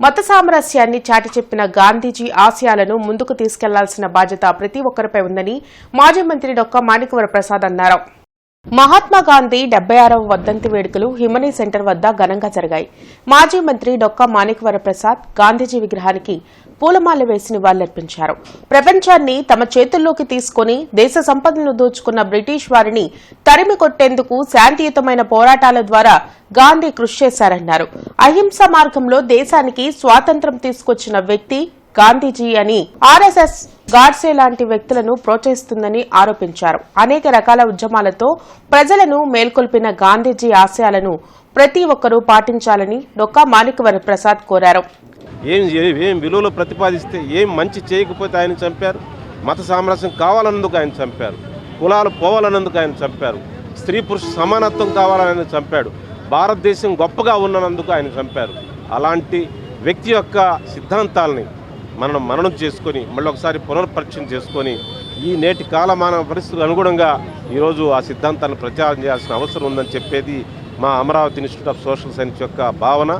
మత సామరస్యాన్ని చాటి చెప్పిన గాంధీజీ ఆశయాలను ముందుకు తీసుకెళ్ళాల్సిన బాధ్యత ప్రతి ఒక్కరిపై ఉందని మాజీ మంత్రి డొక్క మాణికవర ప్రసాద్ అన్నారు. మహాత్మా గాంధీ డెబ్బై ఆరవ వర్ధంతి వేడుకలు హిమనీ సెంటర్ వద్ద ఘనంగా జరిగాయి. మాజీ మంత్రి డొక్క మాణిక్వర ప్రసాద్ గాంధీజీ విగ్రహానికి పూలమాల వేసి నివాళులర్పించారు. ప్రపంచాన్ని తమ చేతుల్లోకి తీసుకుని దేశ సంపదను దోచుకున్న బ్రిటిష్ వారిని తరిమి కొట్టేందుకు శాంతియుతమైన పోరాటాల ద్వారా గాంధీ కృషి చేశారన్నారు. అహింస మార్గంలో దేశానికి స్వాతంత్ర్యం తీసుకొచ్చిన వ్యక్తి గాంధీజీ అని ఆర్ఎస్ఎస్ గాడ్సే లాంటి వ్యక్తులను ప్రోత్సహిస్తుందని ఆరోపించారు. అనేక రకాల ఉద్యమాలతో ప్రజలను మేల్కొల్పిన గాంధీజీ ఆశయాలను ప్రతి ఒక్కరూ పాటించాలని డొక్కా మాణికవర ప్రసాద్ కోరారు. ఏం ఏం విలువలు ప్రతిపాదిస్తే ఏం మంచి చేయకపోతే ఆయన చంపారు. మత సామరస్యం కావాలన్నందుకు ఆయన చంపారు. కులాలు పోవాలన్నందుకు ఆయన చంపారు. స్త్రీ పురుష సమానత్వం కావాలని చంపాడు. భారతదేశం గొప్పగా ఉన్నందుకు ఆయన చంపారు. అలాంటి వ్యక్తి యొక్క సిద్ధాంతాలని మనం మననం చేసుకొని మళ్ళీ ఒకసారి పునర్పరిచయం చేసుకొని ఈ నేటి కాలమాన పరిస్థితులకు అనుగుణంగా ఈరోజు ఆ సిద్ధాంతాలను ప్రచారం చేయాల్సిన అవసరం ఉందని చెప్పేది మా Amaravati institute of social science యొక్క భావన.